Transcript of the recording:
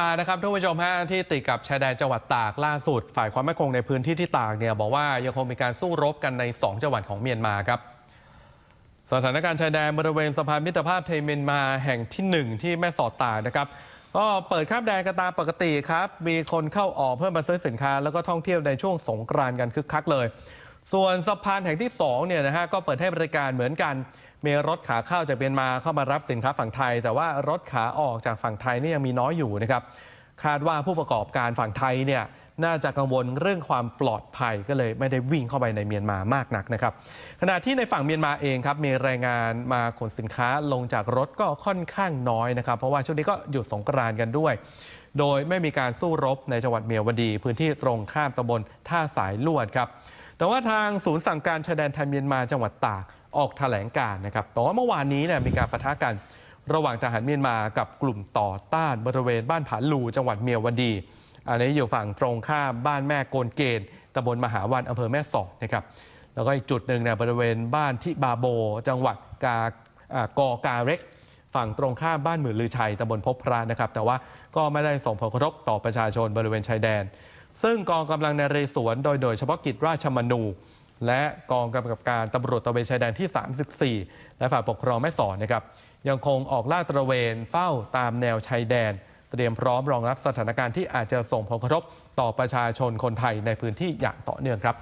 มานะครับท่านผู้ชมฮะที่ติดกับชายแดนจังหวัดตากล่าสุด ฝ่ายความมั่นคงในพื้นที่ที่ตากเนี่ยบอกว่ายังคงมีการสู้รบกันใน 2 จังหวัดของเมียนมาครับ สถานการณ์ชายแดนบริเวณสะพานมิตรภาพไทยเมียนมาแห่งที่ 1 ที่แม่สอดตากนะครับ ก็เปิดข้ามแดนกันตามปกติครับ มีคนเข้าออกเพื่อมาซื้อสินค้า แล้วก็ท่องเที่ยวในช่วงสงกรานต์กันคึกคักเลย ส่วนสะพานแห่งที่2เนี่ยนะฮะก็เปิดให้บริการเหมือนกัน มีรถขาเข้าจากเมียนมาเข้ามารับสินค้าฝั่งไทย แต่ว่ารถขาออกจากฝั่งไทยนี่ยังมีน้อยอยู่นะครับคาดว่าผู้ประกอบการฝั่งไทยเนี่ยน่าจะกังวลเรื่องความปลอดภัยก็เลยไม่ได้วิ่งเข้าไปในเมียนมามากนักนะครับ ขณะที่ในฝั่งเมียนมาเองครับมีรายงานมาขนสินค้าลงจากรถก็ค่อนข้างน้อยนะครับ เพราะว่าช่วงนี้ก็หยุดสงกรานต์กันด้วย โดยไม่มีการสู้รบในจังหวัดเมียวดี พื้นที่ตรงข้ามตำบลท่าสายลวดครับ แต่ว่าทางศูนย์สั่งการชายแดนไทยเมียนมาจังหวัดตากออกแถลงการนะครับบอกว่าเมื่อวานนี้เนี่ยมีการปะทะกันระหว่างทหารเมียนมากับกลุ่มต่อต้านบริเวณบ้านผาลูจังหวัดเมียวดี อันนี้อยู่ฝั่งตรงข้ามบ้านแม่โกนเกณฑ์ตำบลมหาวันอำเภอแม่สอดนะครับแล้วก็อีกจุดหนึ่งเนี่ยบริเวณบ้านที่บาโบ จังหวัดกาอ่ากอกาเร็ก ฝั่งตรงข้ามบ้านหมื่นลือชัยตำบลพบพระนะครับ แต่ว่าก็ไม่ได้ส่งผลกระทบต่อประชาชนบริเวณชายแดน ซึ่งกองกำลังนเรศวรโดยโดยเฉพาะกิจราชมนู และกองกำกับการตำรวจตระเวนชายแดนที่ 34 และฝ่ายปกครองแม่สอดนะครับยังคงออกลาดตระเวนเฝ้าตามแนวชายแดน เตรียมพร้อมรองรับสถานการณ์ที่อาจจะส่งผลกระทบต่อประชาชนคนไทยในพื้นที่อย่างต่อเนื่องครับ